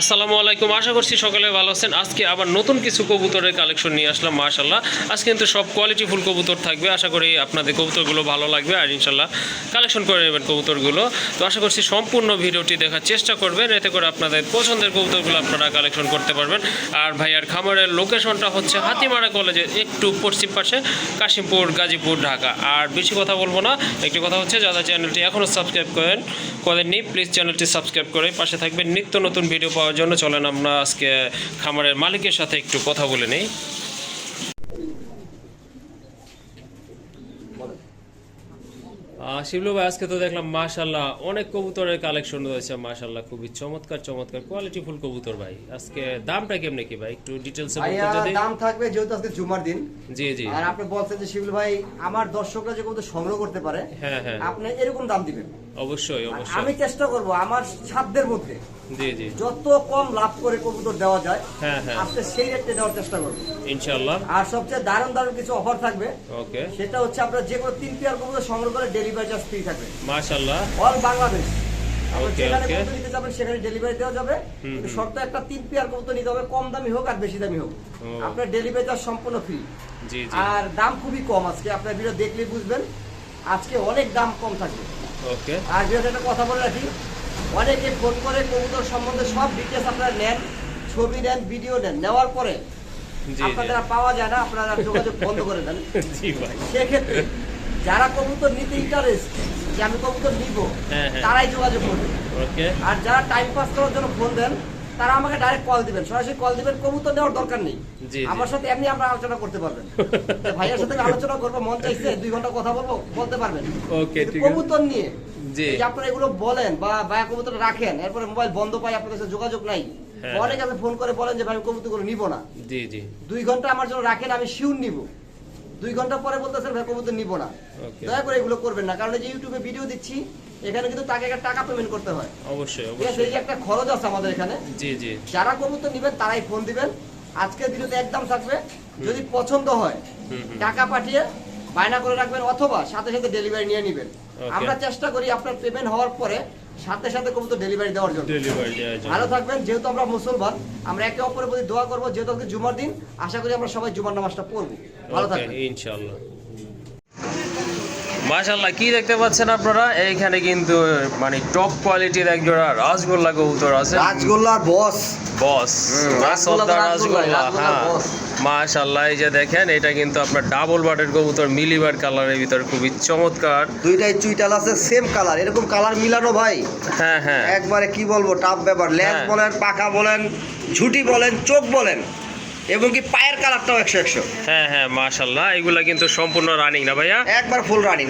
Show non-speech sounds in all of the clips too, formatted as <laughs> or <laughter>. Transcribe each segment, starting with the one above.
আসসালামু আলাইকুম। আশা করছি সকলে ভালো আছেন। আজকে আবার নতুন কিছু কবুতরের কালেকশন নিয়ে আসলাম মাশাল্লাহ আজকে কিন্তু সব কোয়ালিটি ফুল কবুতর থাকবে। আশা করি আপনাদের কবুতরগুলো ভালো লাগবে আর ইনশাল্লাহ কালেকশন করে নেবেন কবুতরগুলো। তো আশা করছি সম্পূর্ণ ভিডিওটি দেখার চেষ্টা করবেন। এতে করে আপনাদের পছন্দের কবুতরগুলো আপনারা কালেকশন করতে পারবেন। আর ভাইয়ার খামারের লোকেশনটা হচ্ছে হাতিমারা কলেজের একটু পশ্চিম পাশে, কাশিমপুর, গাজীপুর, ঢাকা। আর বেশি কথা বলব না। একটি কথা হচ্ছে, যারা চ্যানেলটি এখনও সাবস্ক্রাইব করেন, করেননি প্লিজ চ্যানেলটি সাবস্ক্রাইব করে পাশে থাকবেন। নিত্য নতুন ভিডিও পাওয়ার জন্য চলেন আমরা আজকে খামারের মালিকের সাথে একটু কথা বলে নিই। শিবলু ভাই আজকে তো দেখলাম মাশাল্লাহ অনেক কবুতরের কালেকশন রয়েছে মাশাল্লাহ খুবই চমৎকার চমৎকার কোয়ালিটি ফুল কবুতর ভাই। আজকে দামটা কেমনে কি ভাই? একটু ডিটেলসে বলতে যদি দাম থাকবে যেহেতু আজকে জুমার দিন। জি জি। আর আপনি বলছেন যে শিবলু ভাই আমার দর্শকরা যে কত সংগ্রহ করতে পারে হ্যাঁ হ্যাঁ। আপনি এরকম দাম দিবেন। অবশ্যই অবশ্যই। আমি চেষ্টা করব আমার সাধ্যের মধ্যে। জি জি। যত কম লাভ করে কবুতর দেওয়া যায় হ্যাঁ হ্যাঁ। আপনি সেই রেটে দেওয়ার চেষ্টা করব। ইনশাল্লাহ আর সবচেয়ে দারুণ দারুণ কিছু অফার থাকবে ওকে। সেটা হচ্ছে আপনার যে কোনো তিন পেয়ার কবুতর সংগ্রহ করে ডেলিভারি চার্জ ফ্রি থাকবে। মাশাল্লাহ অল বাংলাদেশ সেখানে ডেলিভারি দেওয়া যাবে। শর্ত একটা তিন পেয়ার কবুতর নিতে হবে কম দামি হোক আর বেশি দামি হোক। আপনার ডেলিভারি চার্জ সম্পূর্ণ ফ্রি আর দাম খুবই কম আজকে আপনার ভিডিও দেখলেই বুঝবেন। আজকে অনেক দাম কম থাকবে। ওকে। আর যেহেতু একটা কথা বলে রাখি অনেকে ফোন করে কবুতর সম্বন্ধে সব ডিটেলস আপনারা নেন ছবি নেন ভিডিও নেন নেওয়ার পরে আপনাদের পাওয়া যায় না আপনারা যোগাযোগ বন্ধ করে দেন। <laughs> জি ভাই। সেক্ষেত্রে যারা কবুতর নিতে ইন্টারেস্ট যে আমি কবুতর নিব হ্যাঁ, হ্যাঁ। তারাই যোগাযোগ করবে। ওকে। আর যারা টাইম পাস করার জন্য ফোন দেন তারা আমাকে ডাইরেক্ট কল দিবেন। সরাসরি কল দিবেন কবুতর নেওয়ার দরকার নেই। আমার সাথে এমনি আমরা আলোচনা করতে পারবেন। ভাইয়ের সাথে আলোচনা করব মন চাইছে দুই ঘণ্টা কথা বলব বলতে পারবেন। কবুতর নিয়ে আপনারা এগুলো বলেন বা ভাইয়া কবুতর রাখেন এরপরে মোবাইল বন্ধ পাই আপনাদের সাথে যোগাযোগ নাই হ্যাঁ। অনেক আছে ফোন করে বলেন যে ভাই কবুতর নিব না। জি জি। দুই ঘণ্টা আমার জন্য রাখেন আমি শিউর নিব। দুই ঘণ্টা পরে বলতেছেন ভাই কবুতর নিব না। দয়া করে এগুলো করবেন না। কারণ যে ইউটিউবে ভিডিও দিচ্ছি এখানে কিন্তু তাকে একটা টাকা পেমেন্ট করতে হয়। অবশ্যই এই অবশ্যই। একটা খরচ আছে আমাদের এখানে। জি জি। যারা কবুতর নিবেন তারাই ফোন দিবেন। আজকের ভিডিওতে একদম থাকবে। যদি পছন্দ হয়। টাকা পাঠিয়ে বায়না করে রাখবেন অথবা সাথে সাথে ডেলিভারি নিয়ে নেবেন। আমরা চেষ্টা করি আপনার পেমেন্ট হওয়ার পরে সাথে সাথে কবুতর ডেলিভারি দেওয়ার জন্য। ভালো থাকবেন যেহেতু আমরা মুসলমান আমরা একে অপরের প্রতি দোয়া করব যেহেতু জুমার দিন আশা করি আমরা সবাই জুমার নামাজটা পড়ব। ভালো থাকবেন। ইনশাআল্লাহ। মাশাআল্লাহ কি দেখতে পাচ্ছেন আপনারা? এইখানে কিন্তু মানে টপ কোয়ালিটির এক জোড়া রাসগোল্লা কবুতর আছে। রাজগোল্লার বস। বস। রাসগোল্লা রাসগোল্লার হ্যাঁ। boss। মাশাআল্লাহ এই যে দেখেন এটা কিন্তু আপনার ডাবল বাটের কবুতর মিলিবার কালারের ভিতর খুবই চমৎকার। দুইটাই চুইটাল আছে সেম কালার এরকম কালার মিলানো ভাই। হ্যাঁ হ্যাঁ। একবারে কি বলব টাপ ব্যাপার। হ্যাঁ। বলেন পাখা বলেন ঝুটি বলেন চোখ বলেন। এবং কি পায়ের কালারটাও একশো একশো। হ্যাঁ হ্যাঁ মাশাআল্লাহ এগুলা কিন্তু সম্পূর্ণ রানিং না ভাইয়া? একবার ফুল রানিং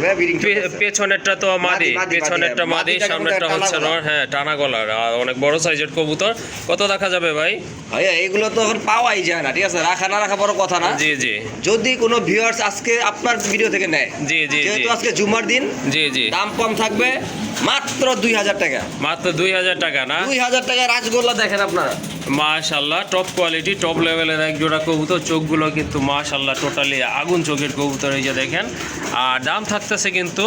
পেছনেরটা তো মাদি পেছনেরটা মাদি, সামনেরটা হচ্ছে নর হ্যাঁ টানা গলার আর অনেক বড় সাইজের কবুতর। কত দেখা যাবে ভাই? ভাইয়া এইগুলো তো এখন পাওয়াই যায় না ঠিক আছে? রাখা না রাখা বড় কথা না। জি জি। যদি কোনো ভিউয়ার্স আজকে আপনার ভিডিও থেকে নেয় জি জি জি। যেহেতু আজকে জুমার দিন জি জি। দাম কম থাকবে। মাত্র দুই হাজার টাকা। মাত্র দুই হাজার টাকা না? দুই হাজার টাকা রাজগোল্লা দেখেন আপনারা। মাশাল্লাহ টপ কোয়ালিটি টপ লেভেলের এক জোড়া কবুতর। চোখগুলো কিন্তু মাশাল্লাহ টোটালি আগুন চোখের কবুতর এই যে দেখেন। আর দাম থাকতেছে কিন্তু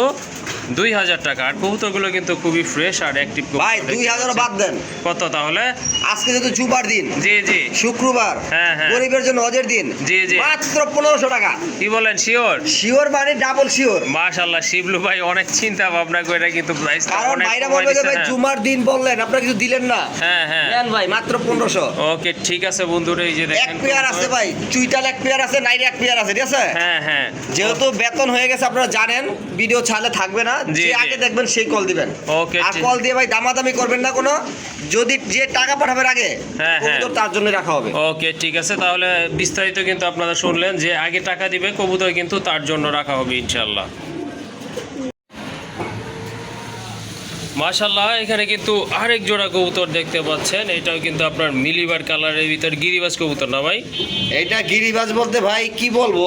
দুই হাজার টাকা। আর কবুতরগুলো কিন্তু খুবই ফ্রেশ আর অ্যাক্টিভ ভাই দুই হাজার বাদ দেন। কত তাহলে? আজকে যেহেতু জুমার দিন জি জি। শুক্রবার হ্যাঁ, হ্যাঁ। গরিবের জন্য হজের দিন জি, জি। মাত্র পনেরোশো টাকা। কি বলেন শিওর? শিওর মানে ডাবল শিওর। মাশাল্লাহ শিবলু ভাই অনেক চিন্তা ভাবনা করে কিন্তু প্রাইস কারণ ভাইরা বলবে যে ভাই জুমার দিন বললেন আপনারা কিছু দিলেন না। হ্যাঁ হ্যাঁ। নেন ভাই মাত্র পনেরোশো। ওকে ঠিক আছে বন্ধুরা এই যে এক পেয়ার আছে ভাই চুইটাল এক পেয়ার আছে নাইরে এক পেয়ার আছে ঠিক আছে? হ্যাঁ হ্যাঁ। যেহেতু বেতন হয়ে গেছে আপনারা জানেন ভিডিও ছাড়লে থাকবে না। যে আগে দেখবেন সেই কল দিবেন। ওকে আর কল দিয়ে ভাই দামাদামি করবেন না কোনো। যদি যে টাকা পাঠাবেন আগে হ্যাঁ, হ্যাঁ। কবুতর তার জন্য রাখা হবে। ওকে ঠিক আছে। তাহলে বিস্তারিত কিন্তু আপনারা শুনলেন যে আগে টাকা দিবে কবুতর কিন্তু তার জন্য রাখা হবে ইনশাল্লাহ মাশাল্লাহ এখানে কিন্তু আরেক জোড়া কবুতর দেখতে পাচ্ছেন। এটাও কিন্তু আপনার মিলিবার কালারের ভিতর গিরিবাজ কবুতর না ভাই? এইটা গিরিবাজ বলতে ভাই কি বলব।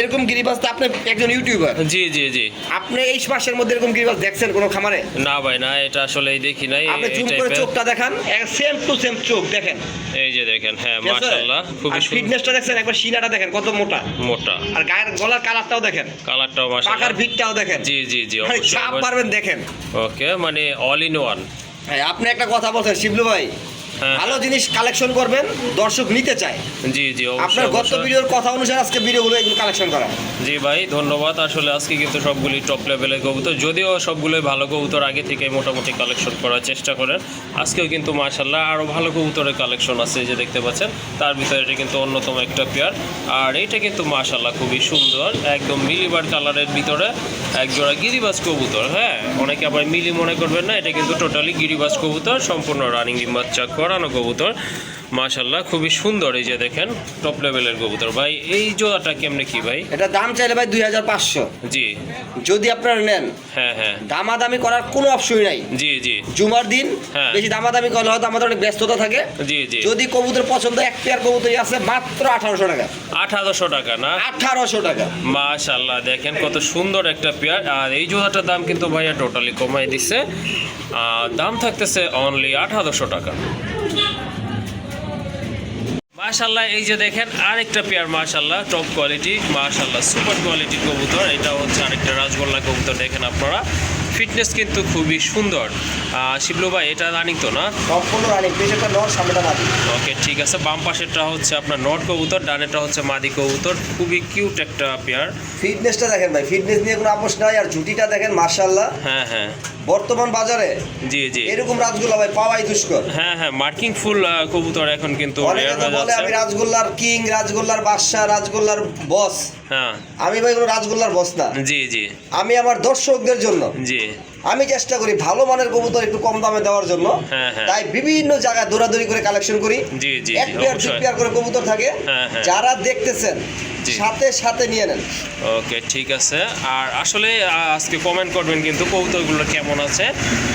এরকম গিরিবাজ তো আপনি একজন ইউটিউবার। জি জি জি। আপনি এই মাসের মধ্যে এরকম গিরিবাজ দেখছেন কোনো খামারে? না ভাই না এটা আসলে দেখি নাই। আপনি জুম করে চোখটা দেখান সেম টু সেম চোখ দেখেন। এই যে দেখেন হ্যাঁ? মাশাল্লাহ খুবই সুন্দর। ফিটনেসটা দেখছেন একবার সিনাটা দেখেন কত মোটা। মোটা। আর গায়ের গলার কালারটাও দেখেন। কালারটাও পাকার মাশাল্লাহ ভিটটাও দেখেন। জি জি জি চাপ অবশ্যই পারবেন দেখেন। ওকে মানে অল ইন ওয়ান হ্যাঁ, আপনি একটা কথা বলছেন শিবলু ভাই। হ্যাঁ। ভালো জিনিস কালেকশন করবেন দর্শক নিতে চায়। জি জি আপনার গত ভিডিওর কথা অনুসারে আজকে ভিডিওগুলো এগুলো কালেকশন করা। জি ভাই ধন্যবাদ। আসলে আজকে কিন্তু সবগুলি টপ লেভেলের কবুতর যদিও সবগুলোই ভালো কবুতর আগে থেকে মোটামুটি কালেকশন করার চেষ্টা করেন। আজকেও কিন্তু মার্শাল্লাহ আরও ভালো কবুতরের কালেকশন আছে যে দেখতে পাচ্ছেন। তার ভিতরে এটা কিন্তু অন্যতম একটা পেয়ার আর এইটা কিন্তু মার্শাল্লাহ খুবই সুন্দর একদম মিলিবার কালারের ভিতরে। একজোড়া গিরিবাস কবুতর হ্যাঁ? অনেকে আবার মিলি মনে করবেন না, এটা কিন্তু টোটালি গিরিবাস কবুতর, সম্পূর্ণ রানিং ডিম বাচ্চা করানো কবুতর। মাশাল্লাহ খুবই সুন্দর এই যে দেখেন টপ লেভেলের কবুতর। ভাই এই জোড়াটা কেমনে কি ভাই? এটা দাম চাইলে ভাই দুই হাজার পাঁচশো। জি। যদি আপনারা নেন হ্যাঁ হ্যাঁ। দামাদামি করার কোনো অপশনই নাই। জি জি। জুমার দিন হ্যাঁ। বেশি দামাদামি করলে হয়তো আমাদের অনেক ব্যস্ততা থাকে। জি জি। যদি কবুতর পছন্দ এক পেয়ার কবুতরই আছে মাত্র আঠারোশো টাকা। আঠারোশো টাকা না? আঠারোশো টাকা। মাশাল্লাহ দেখেন কত সুন্দর একটা পেয়ার। আর এই জোড়াটার দাম কিন্তু ভাইয়া টোটালি কমাই দিচ্ছে আর দাম থাকতেছে অনলি আঠারোশো টাকা। মাশাল্লাহ এই যে দেখেন আরেকটা পেয়ার মাশাল্লাহ টপ কোয়ালিটি মাশাল্লাহ সুপার কোয়ালিটির কবুতর। এটা হচ্ছে আরেকটা রাজগোল্লা কবুতর দেখেন আপনারা। ফিটনেস কিন্তু খুবই সুন্দর। শিবলু ভাই এটা রানিং তো না? ওকে ঠিক আছে। বাম পাশেরটা হচ্ছে আপনার নট কবুতর ডানেরটা হচ্ছে মাদি কবুতর। খুবই কিউট একটা পেয়ার ফিটনেসটা দেখেন ভাই ফিটনেস নিয়ে কোনো আপোষ নাই আর জুটিটা দেখেন মার্শাল্লাহ হ্যাঁ হ্যাঁ। বর্তমান বাজারে? জি জি। এরকম রাজগোল্লা ভাই পাওয়াই দুষ্কর। হ্যাঁ হ্যাঁ মার্কিং ফুল কবুতর এখন কিন্তু বলে আমি রাজগোল্লার কিং রাজগোল্লার বাদশাহ রাজগোল্লার বস। হ্যাঁ। আমি ভাই কোনো রাজগোল্লার বস না। জি জি। আমি আমার দর্শকদের জন্য জি। আমি চেষ্টা করি ভালো মানের কবুতর একটু কম দামে দেওয়ার জন্য। হ্যাঁ, হ্যাঁ। তাই বিভিন্ন জায়গায় দৌড়াদৌড়ি করে কালেকশন করি। এক পেয়ার দুই পেয়ার করে কবুতর থাকে। হ্যাঁ। যারা দেখতেছেন সাথে সাথে নিয়ে নেন। ওকে ঠিক আছে। আর আসলে আজকে কমেন্ট করবেন কিন্তু কবুতরগুলো কেমন আছে।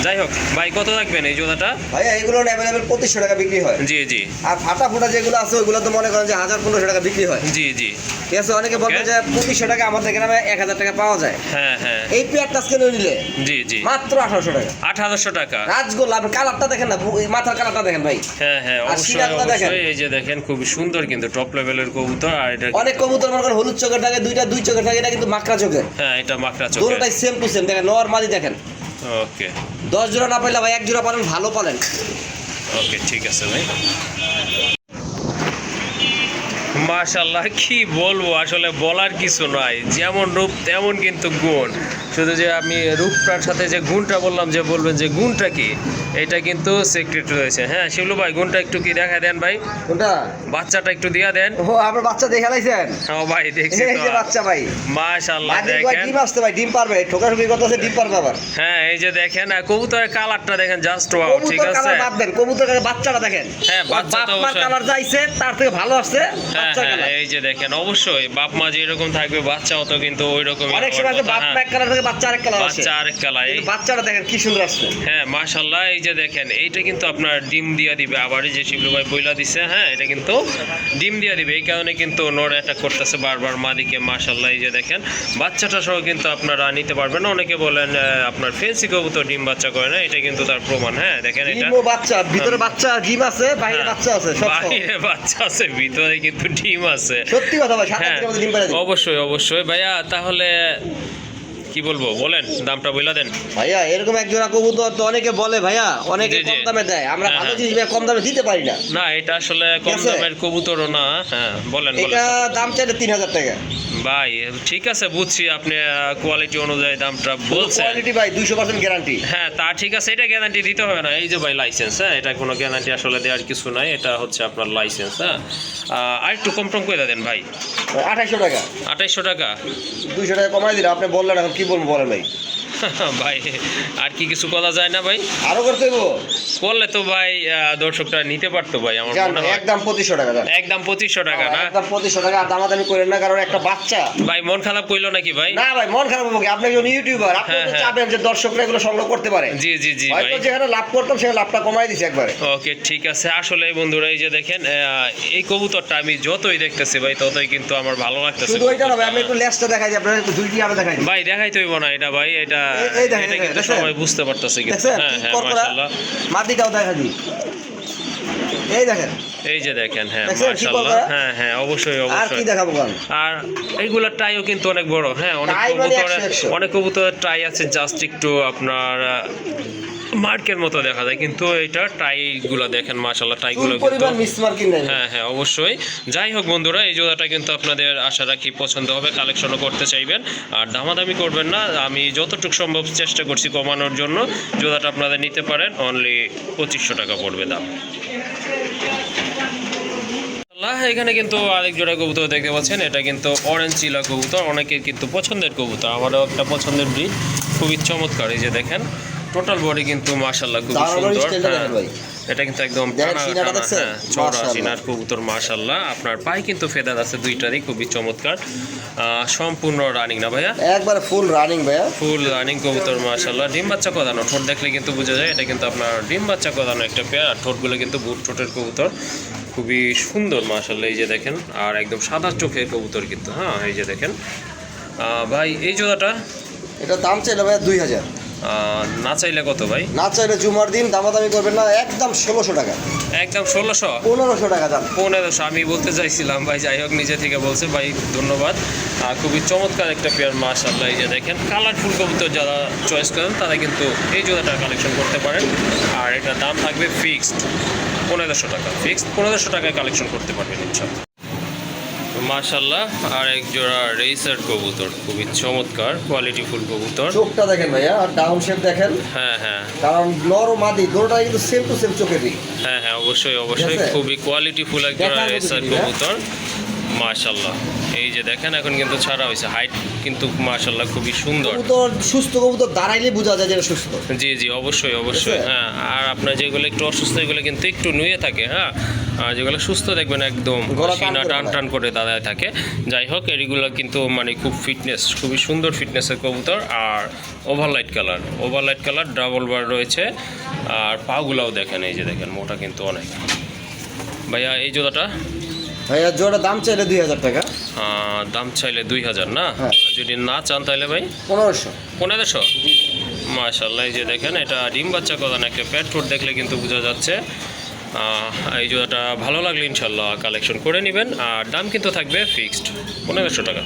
যাই হোক ভাই কত রাখবেন এই জোড়াটা? ভাইয়া এগুলো অ্যাভেলেবেল পঁচিশশো টাকা বিক্রি হয়। জি জি। আর ফাটা ফুটা যেগুলো আছে ওইগুলো তো মনে করেন যে হাজার পনেরোশো টাকা বিক্রি হয়। জি জি। ঠিক আছে অনেকে বলতে যে পঁচিশশো টাকা আমাদের গ্রামে এক হাজার টাকা পাওয়া যায়। হ্যাঁ হ্যাঁ। এই পেয়ারটা আজকে নিলে। জি জি। মাত্র আঠারোশো টাকা। আঠারোশো টাকা। রাজগোল্লা আপনি কালারটা দেখেন না মাথার কালারটা দেখেন ভাই। হ্যাঁ হ্যাঁ অবশ্যই দেখেন। অবশ্যই এই যে দেখেন খুবই সুন্দর কিন্তু টপ লেভেলের কবুতর আর এটা অনেক কবুতর মনে করেন হলুদ চোখের থাকে দুইটা দুই চোখের থাকে এটা কিন্তু মাকড়া চোখের। হ্যাঁ এটা মাকড়া চোখে দুটোটাই সেম টু সেম দেখেন নর্মালি দেখেন। ওকে দশ জোড়া না পাইলে ভাই এক জোড়া পালেন ভালো পালেন। ওকে ঠিক আছে ভাই। মাশাল্লাহ কি বলব? আসলে বলার কিছু নয় যেমন রূপ তেমন কিন্তু গুণ। শুধু যে আমি রূপটার সাথে যে গুণটা বললাম যে বলবেন যে গুণটা কি এটা কিন্তু সিক্রেট রয়েছে। হ্যাঁ শিবলু ভাই গুণটা একটু কি দেখা দেন ভাই? কোনটা? বাচ্চাটা একটু দিয়া দেন। ও আপনার বাচ্চা দেখে লাইছেন? হ্যাঁ ভাই দেখছি এই যে বাচ্চা ভাই। ভাই দেখেন। ডিম আসতে ভাই ডিম পারবে। ঠোকাঠুকি করতেছে ডিম পারবে আবার। হ্যাঁ এই যে দেখেন কবুতরের কালারটা দেখেন জাস্ট ওয়াও ঠিক আছে? কালার বাদ দেন বাচ্চাটা দেখেন। হ্যাঁ, বাচ্চা তো। কালার যাইছে তার থেকে ভালো আসছে। হ্যাঁ। কালার এই যে দেখেন অবশ্যই বাপ মা যেরকম থাকবে বাচ্চাও তো কিন্তু ওই রকমই অনেক সময় বাপ মা এক কালার থেকে বাচ্চা আরেক কালার বাচ্চা আরেক কালার এই বাচ্চাটা দেখেন কি সুন্দর আসছে। হ্যাঁ মাশাল্লাহ এই যে দেখেন এইটা কিন্তু আপনার ডিম দিয়া দিবে। আবার যে শিবলু ভাই বইলা দিছে হ্যাঁ এটা কিন্তু ডিম দিয়া দিবে। এই কারণে কিন্তু অ্যাটাক করতেছে বারবার মাদিকে মাশাল্লাহ এই যে দেখেন। বাচ্চাটা সহ কিন্তু আপনারা নিতে পারবেন। অনেকে বলেন আপনার ফেন্সি কবুতর ডিম বাচ্চা করে না এটা কিন্তু তার প্রমাণ হ্যাঁ দেখেন এটা। বাচ্চা ভিতরে বাচ্চা ডিম আছে বাইরে হ্যাঁ, বাচ্চা আছে বাইরে বাচ্চা আছে ভিতরে কিন্তু ডিম আছে। সত্যি কথা ভাই সাত হ্যাঁ ডিম পাড়া অবশ্যই অবশ্যই। ভাইয়া তাহলে কি বলব? বলেন দামটা বইলা দেন। ভাইয়া এরকম একজন জোড়া কবুতর তো অনেকে বলে ভাইয়া অনেকে। কম দামে দেয়। আমরা হ্যাঁ, ভালো হ্যাঁ। জিনিস কম দামে দিতে পারি না। না এটা আসলে কম? দামের কবুতরও না। হ্যাঁ বলেন। এটা দাম চাইলে তিন হাজার টাকা। ভাই ঠিক আছে বুঝছি আপনি কোয়ালিটি অনুযায়ী দামটা বলছেন। কোয়ালিটি ভাই দুইশো পার্সেন্ট গ্যারান্টি হ্যাঁ তা ঠিক আছে এটা গ্যারান্টি দিতে হবে না। এই যে ভাই লাইসেন্স হ্যাঁ এটা কোনো গ্যারান্টি আসলে দেওয়ার কিছু নাই এটা হচ্ছে আপনার লাইসেন্স হ্যাঁ। আর একটু কম টম করে দেন ভাই। আঠাইশশো টাকা। আঠাইশশো টাকা। দুইশো টাকা কমাই দিলে আপনি বললেন এখন কি বলব বলেন ভাই? ভাই আর কি কিছু করা যায় না ভাই? আরও করতে করলে তো ভাই দর্শকরা নিতে পারতো ভাই আমার মনে হয়। একদম পঁচিশশো টাকা জান একদম পঁচিশশো টাকা না? একদম পঁচিশশো টাকা আর দামাদামি করেন না কারণ একটা বাচ্চা। ভাই মন খারাপ করল নাকি ভাই? না ভাই মন খারাপ হবে কি? আপনি একজন ইউটিউবার আপনি হ্যাঁ, তো হ্যাঁ। চাবেন যে দর্শকরা এগুলো সংগ্রহ করতে পারে। জি জি জি ভাই। যেখানে লাভ করতাম সেখানে লাভটা কমাই দিছি একবারে। ওকে ঠিক আছে। আসলে বন্ধুরা এই যে দেখেন আহ, এই কবুতরটা আমি যতই দেখতেছি ভাই ততই কিন্তু আমার ভালো লাগতেছে শুধু ওইটা না ভাই আমি একটু লেসটা দেখাই আপনার একটু দুইটি আরও দেখাই ভাই দেখাই তৈব না এটা ভাই এটা এই- এই দেখেন, এটা এই কিন্তু দেখেন, সবাই বুঝতে পারতেছে কিন্তু। হ্যাঁ হ্যাঁ মাশাআল্লাহ। মাটিটাও দেখা দিই। এই দেখেন। এই যে দেখেন হ্যাঁ মাশাআল্লাহ। হ্যাঁ হ্যাঁ অবশ্যই আর কি অবশ্যই। দেখাবো আর এইগুলার টাইও কিন্তু অনেক বড়। হ্যাঁ অনেক মানে কবুতরের 100 100 অনেক কবুতরের টাই আছে জাস্ট একটু আপনার মার্কের মতো দেখা যায় কিন্তু এটা টাইগুলো দেখেন মাশাল্লাহ টাইগুলো কিন্তু মিসমার্কিং নাই। হ্যাঁ হ্যাঁ অবশ্যই। যাই হোক বন্ধুরা এই জোড়াটা কিন্তু আপনাদের আশা রাখি পছন্দ হবে কালেকশনও করতে চাইবেন। আর দামাদামি করবেন না আমি যতটুকু সম্ভব চেষ্টা করছি কমানোর জন্য। জোড়াটা আপনাদের নিতে পারেন অনলি পঁচিশশো টাকা পড়বে দাম। আল্লাহ, এখানে কিন্তু আরেক জোড়া কবুতর দেখতে পাচ্ছেন এটা কিন্তু অরেঞ্জ চিলা কবুতর অনেকের কিন্তু পছন্দের কবুতর আমারও একটা পছন্দের ব্রিড খুবই চমৎকার এই যে দেখেন। টোটাল বডি কিন্তু মাশাল্লাহ খুবই দারুণ সুন্দর। হ্যাঁ। এটা কিন্তু একদম হ্যাঁ, মাশাআল্লাহ। সিনার কবুতর মাশাল্লাহ আপনার পায়ে কিন্তু ফেদার আছে দুইটারই খুবই চমৎকার। সম্পূর্ণ রানিং না ভাইয়া? একবারে ফুল রানিং ভাইয়া। ফুল রানিং কবুতর মাশাল্লাহ ডিম বাচ্চা কদানো ঠোঁট দেখলে কিন্তু বোঝা যায় এটা কিন্তু আপনার ডিম বাচ্চা কদানো একটা পেয়ার আর ঠোঁটগুলো কিন্তু বুট ঠোঁটের কবুতর। খুবই সুন্দর মাশাল্লাহ এই যে দেখেন। আর একদম সাদা চোখের কবুতর কিন্তু হ্যাঁ এই যে দেখেন। আহ, ভাই এই জোড়াটা? এটা দাম চাইলে ভাইয়া দুই হাজার। না চাইলে কত ভাই? না চাইলে জুমার দিন দামাদামি করবেন না একদম ষোলোশো টাকা। একদম ষোলোশো? পনেরোশো টাকা দাম। পনেরোশো আমি বলতে চাইছিলাম ভাই যাই হোক নিজে থেকে বলছে ভাই ধন্যবাদ। আর খুবই চমৎকার একটা পেয়ার মাশাল্লাহ এই যে দেখেন কালারফুল কবুতর যারা চয়েস করেন তারা কিন্তু এই জোড়াটা কালেকশন করতে পারেন। আর এটার দাম থাকবে ফিক্সড পনেরোশো টাকা ফিক্সড পনেরোশো টাকায় কালেকশন করতে পারবেন ইনশাল্লাহ মাশাল্লাহ আর এক জোড়া রেসার কবুতর খুবই চমৎকার কোয়ালিটি ফুল কবুতর। চোখটা দেখেন ভাইয়া আর ডাউন শেপ দেখেন। হ্যাঁ হ্যাঁ। কারণ নর ও মাদি দুটোটা কিন্তু সেম টু সেম চোখে দিক হ্যাঁ হ্যাঁ অবশ্যই অবশ্যই। খুবই কোয়ালিটি ফুল এক জোড়া রেসার হ্যাঁ? কবুতর। মাশাল্লাহ এই যে দেখেন এখন কিন্তু ছাড়া হয়েছে। হাইট কিন্তু মাশাল্লাহ খুবই সুন্দর। কবুতর সুস্থ কবুতর দাঁড়াইলে বোঝা যায় যে সুস্থ। জি জি অবশ্যই অবশ্যই। হ্যাঁ আর আপনার যেগুলো একটু অসুস্থ এগুলো কিন্তু একটু নুয়ে থাকে হ্যাঁ? আর যেগুলো সুস্থ দেখবেন একদম গলা টান সিনা টান টান করে দাঁড়ায় থাকে। যাই হোক এগুলো কিন্তু মানে খুব ফিটনেস খুবই সুন্দর ফিটনেসের কবুতর। আর overlight colour overlight colour double bar রয়েছে। আর পাগুলাও দেখেন এই যে দেখেন মোটা কিন্তু অনেক। ভাইয়া এই জোড়াটা ভাইয়া জোড়া দাম চাইলে দুই হাজার টাকা। আহ, দাম চাইলে দুই হাজার না? হ্যাঁ। যদি না চান তাহলে ভাই? পনেরোশো। পনেরোশো? মাশাল্লাহ এই যে দেখেন এটা ডিম বাচ্চা কথা না একটা প্যাট ফুট দেখলে কিন্তু বোঝা যাচ্ছে। এই জোড়াটা ভালো লাগলে ইনশাল্লাহ কালেকশন করে নেবেন আর দাম কিন্তু থাকবে ফিক্সড পনেরোশো টাকা।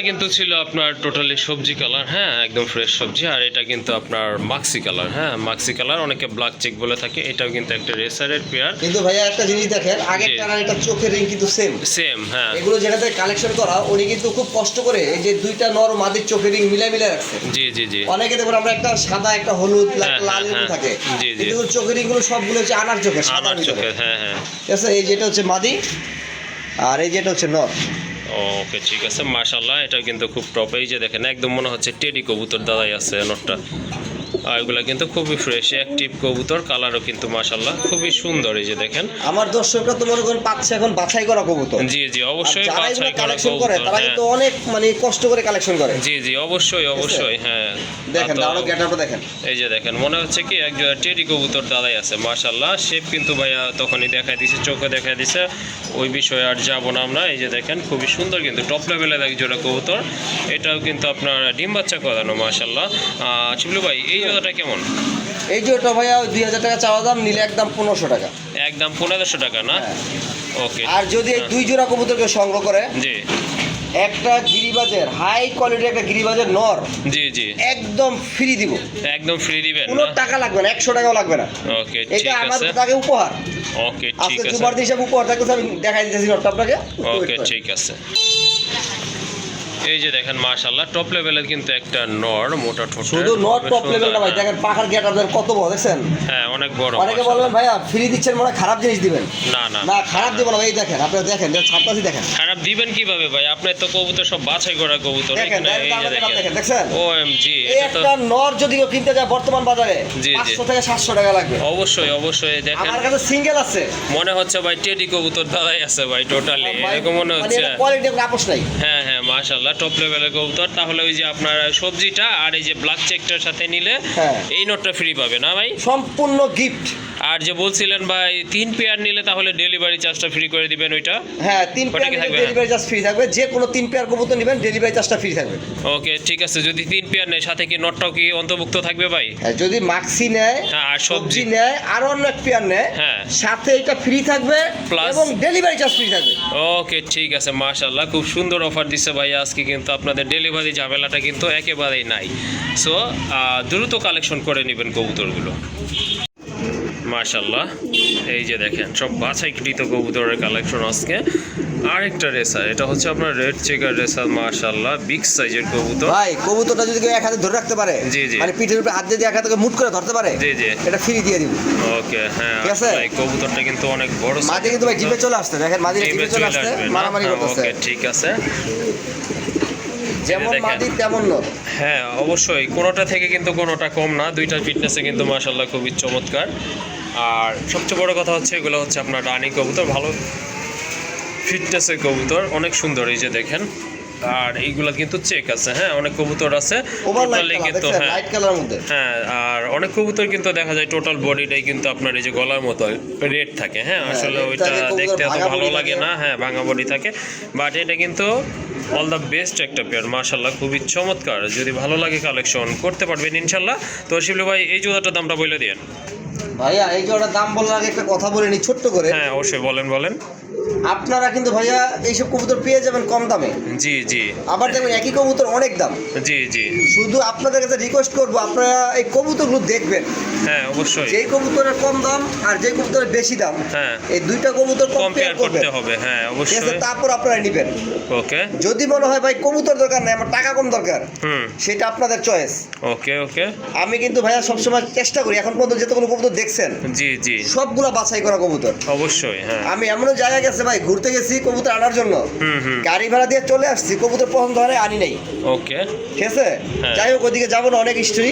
আগেরটা কিন্তু ছিল আপনার টোটালি সবজি কালার হ্যাঁ একদম ফ্রেশ সবজি। আর এটা কিন্তু আপনার মাক্সি কালার হ্যাঁ মাক্সি কালার অনেকে ব্ল্যাক চেক বলে থাকে এটাও কিন্তু একটা রেসারের পেয়ার কিন্তু ভাইয়া একটা জিনিস দেখেন আগের জি। টানার এটা চোখের রিং কিন্তু সেম সেম হ্যাঁ। এগুলো যেটাতে কালেকশন করা উনি কিন্তু খুব কষ্ট করে এই যে দুইটা নর মাদির চোখের রিং মিলাই মিলাই রাখছে। জি জি জি। অনেকে দেখুন আমরা একটা সাদা একটা হলুদ হ্যাঁ, লাল হ্যাঁ, এরকম থাকে। জি, জি। কিন্তু চোখের রিংগুলো সবগুলো হচ্ছে আনার চোখের সাদার আমার ভিতরে চোখে হ্যাঁ হ্যাঁ। ঠিক আছে এই যেটা হচ্ছে মাদি আর এই যেটা হচ্ছে নর। ওকে, ঠিক আছে মাশাল্লাহ এটা কিন্তু খুব টপেই যে দেখেন, একদম মনে হচ্ছে টেডি কবুতর দাদাই আছে নটটা। আর এগুলা কিন্তু খুবই ফ্রেশ অ্যাক্টিভ কবুতর কালারও কিন্তু মাশাল্লাহ খুবই সুন্দর এই যে দেখেন। আমার দর্শকরা তো মনে করেন পাচ্ছে এখন বাছাই করা কবুতর। জি জি অবশ্যই বাছাই করা কবুতর তারা হ্যাঁ। কিন্তু অনেক মানে কষ্ট করে কালেকশন করে। জি জি অবশ্যই অবশ্যই হ্যাঁ। দেখেন আরও গেটআপটা দেখেন। এই যে দেখেন মনে হচ্ছে কি একজন টেডি কবুতর দাদাই আছে মাশাল্লাহ শেপ কিন্তু ভাইয়া তখনই দেখাই দিছে চোখে দেখাই দিছে। ওই বিষয়ে আর যাব না আমরা। এই যে দেখেন খুবই সুন্দর কিন্তু টপ লেভেলের এক জোড়া কবুতর। এটাও কিন্তু আপনার ডিম বাচ্চা করানো মাশাল্লাহ আহ, চিবলু ভাই এই জোড়াটা কেমন? এই যে ওটা ভাইয়া দুই হাজার টাকা চাওয়া দাম নিলে একদম পনেরোশো টাকা। একদম পনেরোশো টাকা না? হ্যাঁ। ওকে। আর যদি এই দুই জোড়া কবুতরকে সংগ্রহ করে জি। একটা গিরিবাজের হাই কোয়ালিটির একটা গিরিবাজের নর জি জি। একদম ফ্রি দিব। একদম ফ্রি দিবেন কোনো টাকা লাগবে না একশো টাকাও লাগবে না। ওকে ঠিক এটা আমার তাকে উপহার। ওকে ঠিক আজকে আছে। জুমার দিন হিসাবে উপহার থাকতেছে আমি দেখাই দিতেছি নটটা আপনাকে। ওকে ঠিক আছে। এই যে দেখেন মাশাল্লাহ টপ লেভেলের কিন্তু একটা নর মোটা ঠোঁট শুধু নট টপ লেভেল না ভাই দেখেন পাখার গেট আপনার কত বড় দেখছেন? হ্যাঁ অনেক বড় অনেকে মাশাআল্লাহ। বলবেন ভাইয়া ফ্রি দিচ্ছেন মনে খারাপ জিনিস দিবেন। না না। না খারাপ দিব না ভাই দেখেন আপনারা দেখেন যে ছাড়তাছি দেখেন। খারাপ দিবেন কীভাবে ভাই? আপনার তো কবুতর সব বাছাই করা কবুতর দেখেন, দেখেন, দেখেন, দেখেন দেখছেন? ও এম জি এটা একটা নর যদি কেউ কিনতে যায় বর্তমান বাজারে জি, জি। পাঁচশো থেকে সাতশো টাকা লাগবে। অবশ্যই অবশ্যই দেখেন। আমার কাছে সিঙ্গেল আছে। মনে হচ্ছে ভাই টেডি কবুতর দাদাই আছে ভাই টোটালি এরকম মনে হচ্ছে। কোয়ালিটি কোনো আপোষ নাই। হ্যাঁ হ্যাঁ মাশাল্লাহ টপ লেভেলের কবুতর। তাহলে ওই যে আপনার সবজিটা আর এই যে ব্ল্যাক চেকটার সাথে নিলে হ্যাঁ। এই নোটটা ফ্রি পাবে না ভাই? সম্পূর্ণ গিফট আর যে বলছিলেন ভাই তিন পেয়ার নিলে তাহলে ডেলিভারি চার্জটা ফ্রি করে দিবেন ওইটা? হ্যাঁ তিন পেয়ার থাকবে? ডেলিভারি চার্জ ফ্রি থাকবে। যে কোনো তিন পেয়ার কবুতর নেবেন ডেলিভারি চার্জটা ফ্রি থাকবে। ওকে ঠিক আছে। যদি তিন পেয়ার নেই সাথে কি নটটাও কি অন্তর্ভুক্ত থাকবে ভাই? আর যদি মাক্সি নেয় হ্যাঁ, আর সবজি। নেয় আর অন্য এক পেয়ার নেয় হ্যাঁ। সাথে এটা ফ্রি থাকবে এবং ডেলিভারি চার্জ ফ্রি থাকবে। ওকে ঠিক আছে মাশাল্লাহ খুব সুন্দর অফার দিচ্ছে ভাই আজকে। কিন্তু আপনাদের ডেলিভারি ঝামেলাটা কিন্তু একেবারেই নাই। সো দ্রুত কালেকশন করে নেবেন কবুতরগুলো। মাশাল্লাহ এই যে দেখেন সব বাছাইকৃত কবুতরের কালেকশন আজকে। আরেকটা রেসার এটা হচ্ছে আপনার রেড চেকার রেসার মাশাল্লাহ বিগ সাইজের কবুতর। ভাই কবুতরটা যদি কেউ এক হাতে ধরে রাখতে পারে জি, জি। মানে পিঠের উপরে হাত দিয়ে এক হাতে মুট করে ধরতে পারে জি, জি। এটা ফ্রি দিয়ে দিব। ওকে হ্যাঁ ঠিক আছে? ভাই কবুতরটা কিন্তু অনেক বড় মাঝে কিন্তু ভাই জিপে চলে আসছে দেখেন মাঝে জিপে জিপে চলে আসছে মারামারি হ্যাঁ, করতেছে। ওকে ঠিক আছে। যেমন মাদি তেমন নর হ্যাঁ অবশ্যই। কোনোটা থেকে কিন্তু কোনোটা কম না। দুইটার ফিটনেসে কিন্তু মাশাল্লাহ খুবই চমৎকার। আর সবচেয়ে বড় কথা হচ্ছে এগুলো হচ্ছে আপনার রানিং কবুতর। ভালো ফিটনেসের কবুতর। অনেক সুন্দর এই যে দেখেন। আর এইগুলা কিন্তু চেক আছে। হ্যাঁ অনেক কবুতর আছে। কিন্তু হ্যাঁ। হ্যাঁ আর অনেক কবুতর কিন্তু দেখা যায় টোটাল বডিটাই কিন্তু আপনার এই যে গলার মতো রেড থাকে। হ্যাঁ আসলে ওইটা দেখতে এত ভালো লাগে না। হ্যাঁ ভাঙা বডি থাকে। বাট এটা কিন্তু অল দ্য বেস্ট একটা পেয়ার মার্শাল্লাহ খুবই চমৎকার। যদি ভালো লাগে কালেকশন করতে পারবেন ইনশাল্লাহ তো শিবলু ভাই, এই জুতাটার দামটা বলে দিন ভাইয়া এই যে ওটা দাম বলার আগে একটা কথা বলে নি ছোট্ট করে। হ্যাঁ অবশ্যই বলেন বলেন। আপনারা কিন্তু ভাইয়া এইসব কবুতর পেয়ে যাবেন কম দামে। জি জি। আবার দেখবেন একই কবুতর অনেক দাম। জি জি। শুধু আপনাদের কাছে রিকোয়েস্ট করব আপনারা এই কবুতরগুলো দেখবেন। হ্যাঁ অবশ্যই। যেই কবুতরের কম দাম আর যেই কবুতরের বেশি দাম হ্যাঁ। এই দুইটা কবুতর কম্পেয়ার করতে হবে হ্যাঁ অবশ্যই। তারপর আপনারা নেবেন। ওকে। যদি মনে হয় ভাই কবুতর দরকার নাই আমার টাকা কম দরকার হুম। সেটা আপনাদের চয়েস ওকে ওকে। আমি কিন্তু ভাইয়া সবসময় চেষ্টা করি এখন পর্যন্ত যতগুলো কবুতর দেখছেন? জি জি। সবগুলা বাছাই করা কবুতর। অবশ্যই হ্যাঁ। আমি এমনও জায়গা গেছে ভাই ঘুরতে গেছি কবুতর আনার জন্য। হুম হুম। গাড়ি ভাড়া দিয়ে চলে আসছি কবুতর পছন্দ হয় আনি নাই। ওকে। ঠিক আছে? হ্যাঁ। যাই হোক ওদিকে যাব না অনেক হিস্ট্রি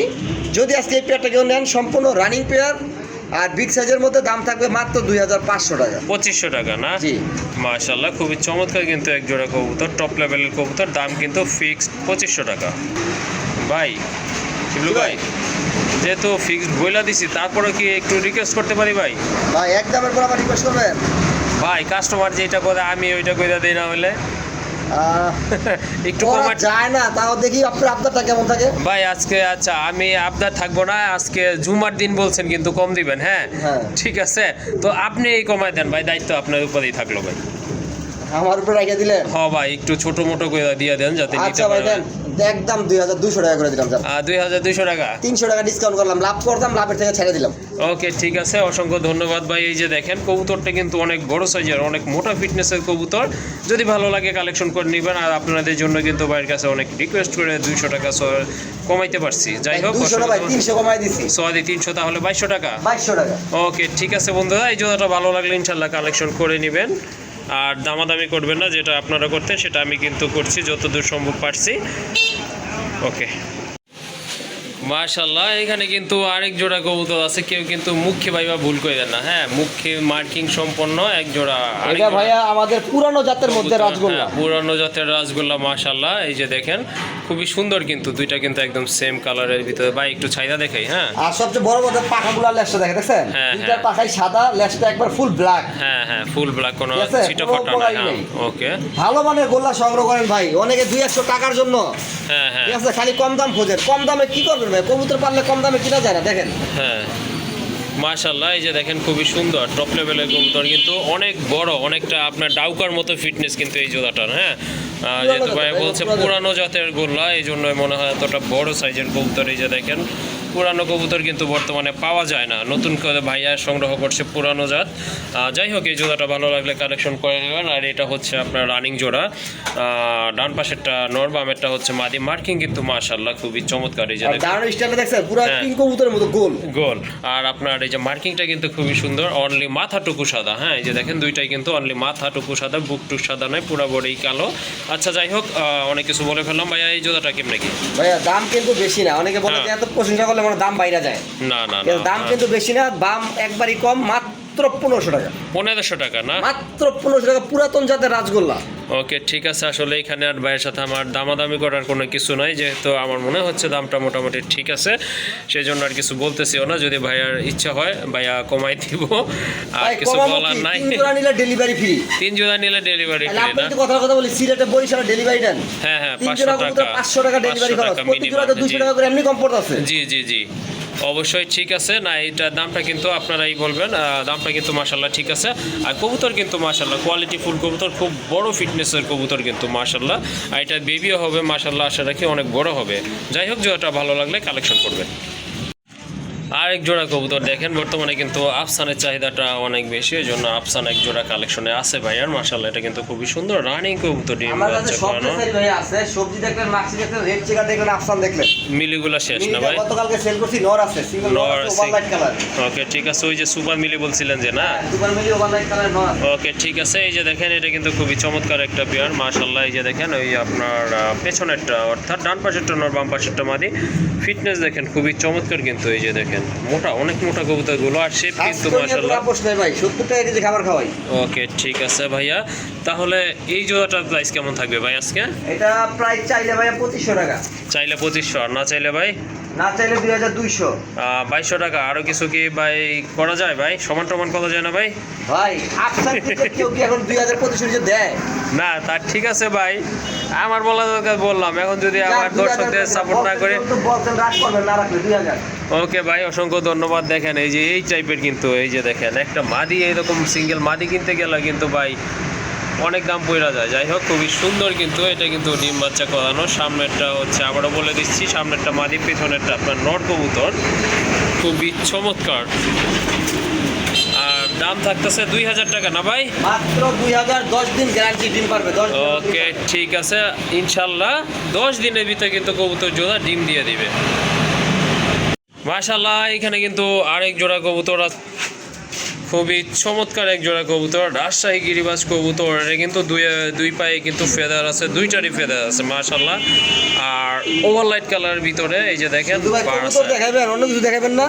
যদি আজকে এই পেয়ারটা কেউ নেন সম্পূর্ণ রানিং পেয়ার আর বিগ সাইজের মধ্যে দাম থাকবে মাত্র দুই হাজার পাঁচশো টাকা। পঁচিশশো টাকা না? জি। মাশাল্লাহ খুবই চমৎকার কিন্তু এক জোড়া কবুতর টপ লেভেলের কবুতর দাম কিন্তু ফিক্সড পঁচিশশো টাকা। ভাই শিবলু ভাই? যেহেতু ফিক্সড বইলা দিছি তারপরে কি একটু রিকোয়েস্ট করতে পারি ভাই? ভাই এক দামের পর আবার রিকোয়েস্ট করবেন? ভাই কাস্টমার যেটা করে আমি ওইটা কইরা দিই না হলে একটু কমার যায় না তাও দেখি আপনার আপনারটা কেমন থাকে। ভাই আজকে আচ্ছা আমি আপনার থাকব না আজকে জুমার দিন বলছেন কিন্তু কম দিবেন হ্যাঁ? হ্যাঁ। ঠিক আছে তো আপনি এই কমায় দেন ভাই দায়িত্ব আপনার উপরেই থাকল ভাই। আমার উপরে হ ভাই একটু ছোট মোটো করে দিয়ে দেন যাতে নিতে আচ্ছা একদম দুই হাজার দুশো টাকা করে দিলাম দুই হাজার দুইশো টাকা? তিনশো টাকা ডিসকাউন্ট করলাম লাভ করতাম লাভের থেকে ছেড়ে দিলাম। ওকে ঠিক আছে অসংখ্য ধন্যবাদ ভাই। এই যে দেখেন কবুতরটা কিন্তু অনেক বড় সাইজের অনেক মোটা ফিটনেসের কবুতর। যদি ভালো লাগে কালেকশন করে নেবেন আর আপনাদের জন্য কিন্তু ভাইয়ের কাছে অনেক রিকোয়েস্ট করে দুইশো টাকা কমাইতে পারছি। যাই হোক দুশো তিনশো কমাই দিছি। সোয়াদি তিনশো তাহলে বাইশশো টাকা? বাইশশো টাকা। ওকে ঠিক আছে বন্ধুরা এই জোড়াটা ভালো লাগলে ইনশাল্লাহ কালেকশন করে নেবেন। আর দামাদামি করবেন না, যেটা আপনারা করতেন সেটা আমি কিন্তু করছি, যতদূর সম্ভব পারছি। ওকে। মাশাল্লাহ এখানে কিন্তু আরেক জোড়া কবুতর আছে কেউ কিন্তু মুখে ভাইবা ভুল করে দেন না। হ্যাঁ মুখে মার্কিং সম্পন্ন এক জোড়া এটা ভাইয়া আমাদের পুরানো জাতের মধ্যে রাজগোল্লা। হ্যাঁ, পুরানো জাতের রাসগোল্লা মাশাল্লাহ এই যে দেখেন খুবই সুন্দর কিন্তু দুইটা কিন্তু একদম সেম কালারের ভিতরে। ভাই একটু ছাইদা দেখাই হ্যাঁ। আর সবচেয়ে বড় কথা পাখাগুলা লেসটা দেখে দেখছেন? হ্যাঁ, হ্যাঁ। পাখাই সাদা লেসটা একবার ফুল ব্ল্যাক হ্যাঁ হ্যাঁ ফুল ব্ল্যাক কোনো ছিটা ফাটা না ওকে ভালো মানের গোল্লা সংগ্রহ করেন ভাই অনেকে দুই একশো টাকার জন্য। হ্যাঁ হ্যাঁ। ঠিক আছে খালি কম দাম খোঁজেন। কম দামে কি করবেন ভাই কবুতর পারলে কম দামে কিনা যায় না দেখেন। হ্যাঁ। মাশাল্লাহ এই যে দেখেন খুবই সুন্দর টপ লেভেলের কবুতর কিন্তু অনেক বড় অনেকটা আপনার ডাউকার মতো ফিটনেস কিন্তু এই জোড়াটার হ্যাঁ? যেহেতু ভাই বলছে পুরানো। পুরানো জাতের গোল্লা এই জন্য মনে হয় এতটা বড় সাইজের কবুতর এই যে দেখেন। পুরানো কবুতর কিন্তু বর্তমানে পাওয়া যায় না। নতুন করে ভাইয়া সংগ্রহ করছে পুরানো জাত। যাই হোক এই জোড়াটা ভালো লাগলে কালেকশন করে নেবেন। আর এটা হচ্ছে আপনার রানিং জোড়া। ডান পাশেরটা নর বামেরটা হচ্ছে মাদি। মার্কিং কিন্তু মাশাল্লাহ খুবই চমৎকার। এই যে দেখছেন? পুরো হ্যাঁ। কিং কবুতরের মতো গোল। গোল। আর আপনার এই যে মার্কিংটা কিন্তু খুবই সুন্দর। অনলি মাথাটুকু সাদা। হ্যাঁ এই যে দেখেন দুইটাই কিন্তু অনলি মাথাটুকু সাদা বুকটুক সাদা নয় পুরা বডি কালো। আচ্ছা যাই হোক অনেক কিছু বলে ফেললাম। ভাইয়া এই জোড়াটা কেমনে কি? ভাইয়া দাম কিন্তু বেশি না। অনেকে বলে যে হ্যাঁ। এত প্রশংসা করলে দাম বাইরে যায়। না না দাম কিন্তু বেশি না দাম একবারই কম মাত্র পনেরোশো টাকা। পনেরোশো টাকা না? মাত্র পনেরোশো টাকা পুরাতন জাতের রাজগোল্লা। ওকে ঠিক আছে আসলে এখানে আর ভাইয়ের সাথে আমার দামাদামি করার কোনো কিছু নাই যেহেতু আমার মনে হচ্ছে দামটা মোটামুটি ঠিক আছে সেই জন্য আর কিছু বলতেছিও না যদি ভাইয়ার ইচ্ছা হয় ভাইয়া কমাই দিব আর কিছু বলার নাই। তিন জোড়া নিলে ডেলিভারি ফ্রি তিন জোড়া নিলে ডেলিভারি ফ্রি না? কথা কথা বলি সিলেটে বরিশালে ডেলিভারি দেন? হ্যাঁ হ্যাঁ তিন পাঁচশো জোড়া টাকা কবুতর পাঁচশো টাকা ডেলিভারি খরচ। প্রতি জোড়াতে minimum, দুশো জি। টাকা করে এমনি কম পড়তেছে জি জি জি। অবশ্যই ঠিক আছে। না, এইটার দামটা কিন্তু আপনারাই বলবেন। দামটা কিন্তু মাসাল্লাহ ঠিক আছে। আর কবুতর কিন্তু মাসাল্লাহ কোয়ালিটি ফুল কবুতর, খুব বড় ফিটনেসের কবুতর কিন্তু মাসাল্লাহ আর এটা বেবিও হবে মাসাল্লাহ আশা রাখি অনেক বড় হবে। যাই হোক যেটা ভালো লাগলে কালেকশন করবেন। আরেক জোড়া কবুতর দেখেন বর্তমানে কিন্তু আফসানের চাহিদাটা অনেক বেশি এই জন্য আফসান এক জোড়া কালেকশনে আছে ভাই আর মাসাল্লাহ এটা কিন্তু খুবই সুন্দর রানিং কবুতর ডিম বাচ্চা সব করানো আছে সবজি দেখলেন মাছি দেখলেন রেড চিকার দেখলেন আফসান দেখলেন। মিলিগুলা শেষ না ভাই? গতকালকে সেল করছি নর আছে সিঙ্গেল নর আছে ওভার লাইট কালার ওকে ঠিক আছে ওই যে সুপার মিলি বলছিলেন যে না? দুবার মিলি ওভার লাইট কালার নর ওকে ঠিক আছে এই যে দেখেন এটা কিন্তু খুবই চমৎকার একটা পেয়ার মাশাল্লাহ এই যে দেখেন ওই আপনার পেছনেরটা অর্থাৎ ডান পাশেরটা নর বাম পাশেরটা মাদি। ফিটনেস দেখেন খুবই চমৎকার কিন্তু এই যে দেখেন। মোটা অনেক মোটা কবুতরগুলো আর শেপ কিন্তু নাই ভাই। 70 টাকা কেজি খাবার খাওয়াই। ওকে ঠিক আছে ভাইয়া। তাহলে এই জোড়াটার প্রাইস কেমন থাকবে ভাই আজকে? এটা প্রায় চাইলে ভাই 2500 টাকা। চাইলে পঁচিশশো আর না চাইলে ভাই? না চাইলে 2200 বাইশশো টাকা। আরও কিছু কি ভাই করা যায় ভাই? সমান টমান করা যায় না ভাই? ভাই কেউ কি এখন 2500 যে দেয়? না তার ঠিক আছে ভাই। আমার বলা দরকার বললাম এখন যদি আমার দর্শকদের সাপোর্ট না করে তো বলছেন রাগ করবেন না রাখলে 2000 ওকে ভাই অসংখ্য ধন্যবাদ। দেখেন এই যে এই টাইপের কিন্তু এই যে দেখেন একটা মাদি এইরকম সিঙ্গেল মাদি কিনতে গেলে কিন্তু ভাই অনেক দাম পড়া যায়। যাই হোক খুবই সুন্দর কিন্তু এটা কিন্তু ডিম বাচ্চা করানো। সামনেরটা হচ্ছে আবারও বলে দিচ্ছি সামনেরটা মাদি পেছনেরটা আপনার নট কবুতর। খুবই চমৎকার। আর দাম থাকতেছে দুই হাজার টাকা না ভাই? মাত্র 2000 10 দিন গ্যারান্টি ডিম পারবে ওকে ঠিক আছে। ইনশাল্লাহ দশ দিনের ভিতরে কিন্তু কবুতর জোড়া ডিম দিয়ে দিবে। মাশাল্লাহ এখানে কিন্তু আরেক জোড়া কবুতর আছে। খুবই চমৎকার এক জোড়া কবুতর রাজশাহী গিরিবাজ কবুতর। এটা কিন্তু দুই দুই পায়ে কিন্তু ফেদার আছে দুইটারই ফেদার আছে মাশাল্লাহ আর ওভার লাইট কালারের ভিতরে এই যে দেখেন। দেখাবেন অন্য কিছু দেখাবেন না?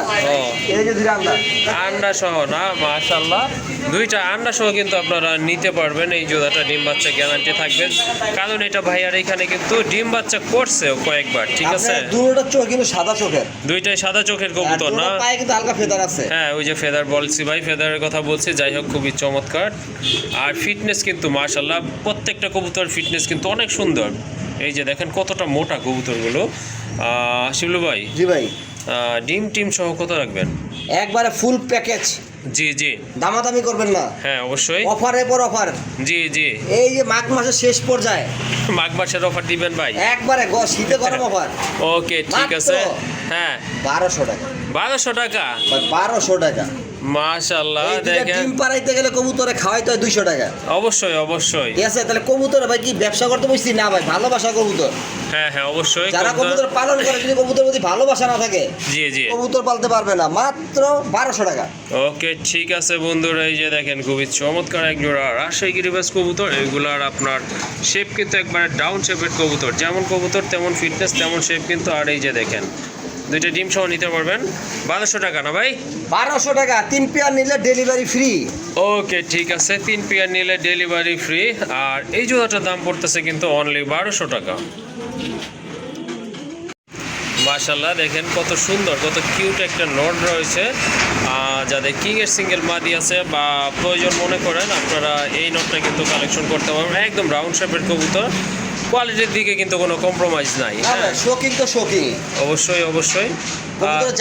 আন্ডা। সহ না মাশাল্লাহ দুইটা আন্ডা সহ কিন্তু আপনারা নিতে পারবেন এই জোড়াটা ডিম বাচ্চা গ্যারান্টি কারণ এটা ভাইয়ার এখানে কিন্তু ডিম বাচ্চা করছে কয়েকবার ঠিক আছে? দুটোটা চোখ কিন্তু সাদা চোখের। দুইটাই সাদা চোখের কবুতর না? পায়ে কিন্তু হালকা ফেদার আছে। হ্যাঁ ওই যে ফেদার বলছি ভাই ফেদারের কথা বলছি যাই হোক খুবই চমৎকার। আর ফিটনেস কিন্তু মাশাল্লাহ প্রত্যেকটা কবুতর ফিটনেস কিন্তু অনেক সুন্দর। এই যে দেখেন কতটা মোটা কবুতরগুলো। শিবলু ভাই? জি ভাই। ডিম টিম সহ কত রাখবেন? একবারে ফুল প্যাকেজ জি জি। দামাদামি করবেন না। হ্যাঁ অবশ্যই। অফারের পর অফার। জি জি। এই যে মাঘ মাসের শেষ পর্যায়ে। মাঘ মাসের অফার দিবেন ভাই? একবারে গ- শীতে গরম অফার ওকে <laughs> ঠিক আছে। হ্যাঁ। বারোশো টাকা। বারোশো টাকা? বারোশো টাকা। দুইটা দেখেন। ডিম পাড়াইতে গেলে কবুতরে খাওয়াইতে হয় দুইশো টাকা। অবশ্যই অবশ্যই। ঠিক আছে তাহলে কবুতর ভাই কি ব্যবসা করতে বসছি? না ভাই ভালোবাসা কবুতর। হ্যাঁ হ্যাঁ অবশ্যই যারা কবুতর- পালন করে যদি কবুতর প্রতি ভালোবাসা না থাকে জি জি। কবুতর পালতে পারবে না। মাত্র বারোশো টাকা। ওকে ঠিক আছে বন্ধুরা এই যে দেখেন খুবই চমৎকার এক জোড়া রাজশাহী গিরিবাস কবুতর। এগুলার আপনার শেপ কিন্তু একবারে ডাউন শেপের কবুতর। যেমন কবুতর তেমন ফিটনেস তেমন শেপ কিন্তু। আর এই যে দেখেন দুইটা ডিম সহ নিতে পারবেন। বারোশো টাকা না ভাই? বারোশো টাকা তিন পেয়ার নিলে ডেলিভারি ফ্রি ওকে ঠিক আছে। তিন পেয়ার নিলে ডেলিভারি ফ্রি আর এই জোড়াটার দাম পড়তেছে কিন্তু অনলি বারোশো টাকা। মাশাল্লাহ দেখেন কত সুন্দর কত কিউট একটা নট রয়েছে। যাদের কিংয়ের সিঙ্গেল মাদি আছে বা প্রয়োজন মনে করেন আপনারা এই নটটা কিন্তু কালেকশন করতে পারবেন। একদম রাউন্ড শেপের কবুতর। কোয়ালিটির দিকে কিন্তু কোনো কম্প্রোমাইজ নাই হ্যাঁ। শোকিং তো শোকিং অবশ্যই অবশ্যই।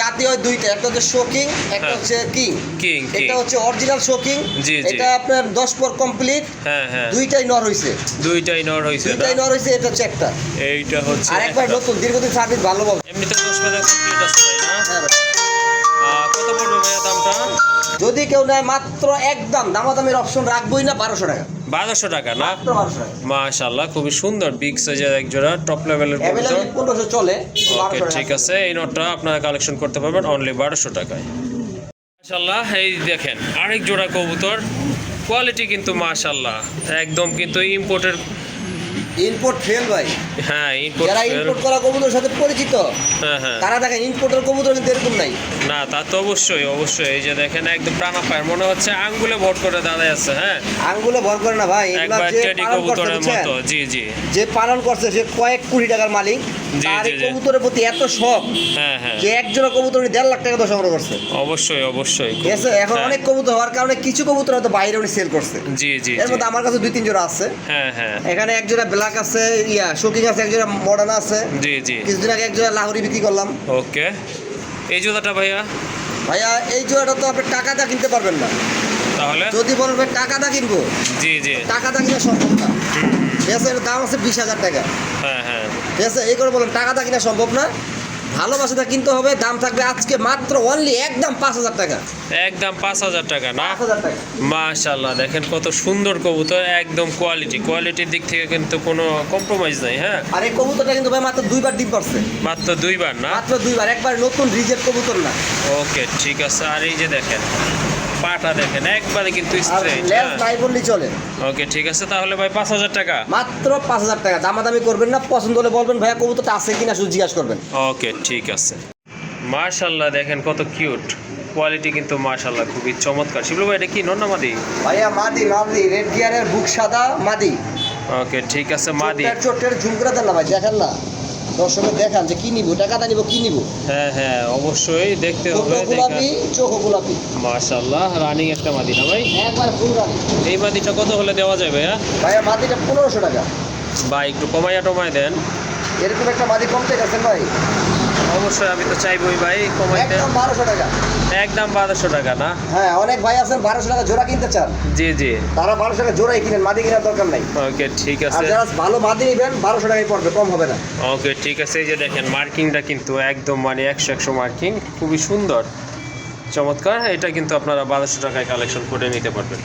জাতি হয় দুইটা একটা হচ্ছে শোকিং একটা হ্যাঁ। হচ্ছে কিং কিং এটা হচ্ছে অরিজিনাল শোকিং জি, জি। এটা আপনার দশ পর কমপ্লিট হ্যাঁ হ্যাঁ। দুইটাই নর হইছে। দুইটাই নর হয়েছে দুইটাই নর হইছে এটা হচ্ছে একটা। এইটা হচ্ছে আর একবার নতুন দীর্ঘদিন সার্ভিস ভালো পাবে। এমনিতে পেদা কমপ্লিট আছে না? হ্যাঁ কত পড়বে ভাইয়া দামটা? যদি কেউ নেয় মাত্র একদম দামাদামের অপশন রাখবোই না বারোশো টাকা। বারোশো টাকা না? মাশাল্লাহ খুবই সুন্দর বিগ সাইজের এক জোড়া টপ লেভেলের পনেরোশো চলে ওকে ঠিক আছে এই নোটটা আপনারা কালেকশন করতে পারবেন অনলি বারোশো টাকায়। মাশাল্লাহ এই দেখেন আরেক জোড়া কবুতর। কোয়ালিটি কিন্তু মাশাল্লাহ একদম কিন্তু ইম্পোর্টের ইনপোর্ট ফেল ভাই। হ্যাঁ ইম্পোর্ট যারা ইনপোর্ট করা কবুতরের সাথে পরিচিত হ্যাঁ হ্যাঁ। তারা দেখেন ইনপোর্টের কবুতর কিন্তু এরকম নাই। না তা তো অবশ্যই অবশ্যই। এই যে দেখেন একদম মনে হচ্ছে আঙ্গুলে ভোট করে দাঁড়ায় আছে হ্যাঁ? আঙ্গুলে ভর করে না ভাই এগুলা যে পালন করছে কবুতরের মতো জি জি। যে পালন করছে সে কয়েক কোটি টাকার মালিক তার। কবুতরের প্রতি এত শখ হ্যাঁ হ্যাঁ। যে একজোড়া কবুতর উনি দেড় লাখ টাকা দিয়ে সংগ্রহ করছে। অবশ্যই অবশ্যই। ঠিক আছে এখন হ্যাঁ। অনেক কবুতর হওয়ার কারণে কিছু কবুতর হয়তো বাইরে উনি সেল করছে। জি জি এর মধ্যে আমার কাছে দুই তিন জোড়া আছে। হ্যাঁ হ্যাঁ। এখানে এক জোড়া ব্ল্যাক আছে ইয়া শোকিং আছে এক মডার্ন আছে। জি জি। কিছুদিন আগে এক লাহোরি বিক্রি করলাম। ওকে। এই জুতাটা ভাইয়া? ভাইয়া এই জোড়াটা তো আপনি টাকা দিয়ে কিনতে পারবেন না। তাহলে? যদি বলবে টাকা দিয়ে কিনবো? জি জি। টাকা দা কিনা সম্ভব না। ঠিক আছে এর দাম আছে বিশ হাজার টাকা। হ্যাঁ হ্যাঁ। ঠিক আছে এই করে বলেন টাকা দিয়ে কিনা সম্ভব না। ভালোবাসাটা কিনতে হবে দাম থাকবে আজকে মাত্র অনলি একদম পাঁচ হাজার টাকা। একদম পাঁচ হাজার টাকা না? মাশাল্লাহ দেখেন কত সুন্দর কবুতর একদম কোয়ালিটি কোয়ালিটির দিক থেকে কিন্তু কোনো কম্প্রোমাইজ নাই হ্যাঁ? আর এই কবুতরটা কিন্তু ভাই মাত্র দুইবার ডিম পারছে। মাত্র দুইবার না? মাত্র দুইবার একবার নতুন রিজেক্ট কবুতর না। ওকে ঠিক আছে। আর এই যে দেখেন পাটা দেখেন একবারে কিন্তু স্ট্রেট লেস নাই বললেই চলে। ওকে ঠিক আছে তাহলে ভাই পাঁচ হাজার টাকা। মাত্র পাঁচ হাজার টাকা। দামাদামি করবেন না পছন্দ হলে বলবেন ভাইয়া কবুতরটা আছে কিনা শুধু জিজ্ঞাসা করবেন। ওকে ঠিক আছে। মার্শাল্লাহ দেখেন কত কিউট কোয়ালিটি কিন্তু মার্শাল্লাহ খুবই চমৎকার। শিবলু ভাই এটা কি নন্নামাদি ভাইয়া মাদি মাদি। রেড গিয়ারের বুক সাদা মাদি। ওকে ঠিক আছে মাদি। চোট্টের ঝুমকরা দেন না ভাই দেখেন না। দর্শকের দেখান যে কি নিবো টাকাটা নিবো কি নিবো? হ্যাঁ হ্যাঁ অবশ্যই দেখতে হবে গোলাপি চোখ গোলাপি। মাশাআল্লাহ রানিং একটা মাদি না ভাই? একবার ফুল রানিং এই মাদিটা কত হলে দেওয়া যাবে হ্যাঁ? ভাইয়া মাদিটা পনেরোশো টাকা। ভাই একটু কমাইয়া টমাই দেন। এরকম একটা মাদি কমতে গেছেন ভাই। অবশ্যই আমি তো চাইবই ভাই কমাইতে। একদম বারোশো টাকা। একদম বারোশো টাকা না? হ্যাঁ অনেক ভাই আছেন বারোশো টাকা জোড়া কিনতে চান। জি জি। তারা বারোশো টাকা জোড়াই কিনেন মাদি কেনার দরকার নাই। ওকে ঠিক আর আছে। যারা ভালো মাদি নেবেন বারোশো টাকায় পড়বে কম হবে না। ওকে ঠিক আছে। এই যে দেখেন মার্কিংটা কিন্তু একদম মানে একশো একশো মার্কিং খুবই সুন্দর। চমৎকার এটা কিন্তু আপনারা বারোশো টাকায় কালেকশন করে নিতে পারবেন।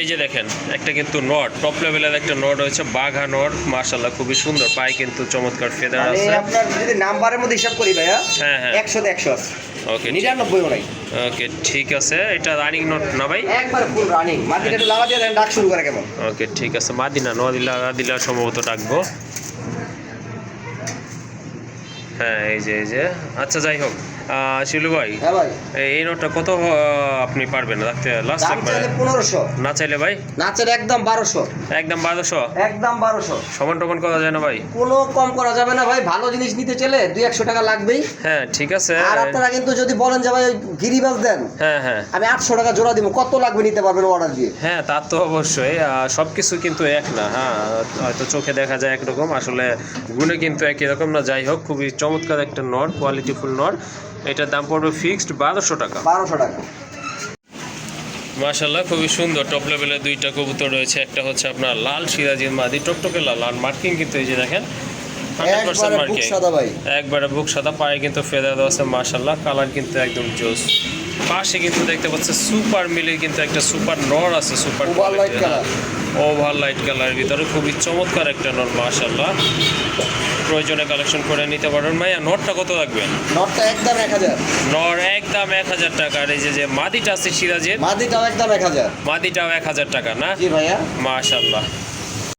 এই যে দেখেন একটা কিন্তু নট টপ লেভেলের একটা নট হয়েছে বাঘা নট মার্শাল্লাহ খুবই সুন্দর পায়ে কিন্তু চমৎকার ফেদার মানে আছে। আপনার যদি নাম্বারের মধ্যে হিসাব করি ভাইয়া হ্যাঁ হ্যাঁ। একশোতে একশো আছে। ওকে নিরানব্বইও নাই। ওকে ঠিক আছে। এটা রানিং নট না ভাই? একবার ফুল রানিং মাটিটা একটু লাগা দিয়ে দেন ডাক শুরু করে কেমন? ওকে ঠিক আছে। মাদিনা নদিলা দিলা সম্ভবত ডাকবো। হ্যাঁ এই যে এই যে। আচ্ছা যাই হোক। শিলু ভাই হ্যাঁ ভাই। এই- নোটটা কত আপনি পারবেন? রাখতে লাস্ট চাইলে পনেরোশো। না চাইলে ভাই? নাচের একদম বারোশো। একদম বারোশো? একদম বারোশো। সমান টমান করা যায় না ভাই? কোনো কম করা যাবে না ভাই ভালো জিনিস নিতে চলে দুই একশো টাকা লাগবেই। হ্যাঁ ঠিক আছে। আর আপনারা কিন্তু যদি বলেন যে ভাই গিরিবাজ দেন হ্যাঁ হ্যাঁ। আমি আটশো টাকা জোড়া দিব কত লাগবে নিতে পারবেন অর্ডার দিয়ে? হ্যাঁ তা তো অবশ্যই। সব কিছু কিন্তু এক না হ্যাঁ হয়তো চোখে দেখা যায় একরকম। আসলে গুণে কিন্তু একই রকম না যাই হোক খুবই চমৎকার একটা নট কোয়ালিটিফুল নট এটার দাম পড়বে ফিক্সড বারোশো টাকা। বারোশো টাকা। মাশাল্লাহ খুবই সুন্দর। টপ লেভেলের দুইটা কবুতর রয়েছে। একটা হচ্ছে আপনার লাল সিরাজির মাদি টকটকে লাল। আর মার্কিং কিন্তু এই যে দেখেন একবারে বুক সাদা একবারে বুক সাদা পায়ে কিন্তু ফেদার দেওয়া আছে মাশাল্লাহ কালার কিন্তু একদম জোস। পাশে কিন্তু দেখতে পাচ্ছে সুপার মিলে কিন্তু একটা সুপার নর আছে সুপার। ওভার লাইট কালারের ভিতরে। খুবই চমৎকার একটা নর মাশাল্লাহ প্রয়োজনে কালেকশন করে নিতে পারেন ভাইয়া নটটা কত রাখবেন নটটা একদম এক হাজার। নর একদম এক হাজার টাকা। আর এই যে যে মাদিটা আছে সিরাজের মাদিটাও একদম এক হাজার। মাদিটাও এক হাজার টাকা না? জি ভাইয়া। মাশাল্লাহ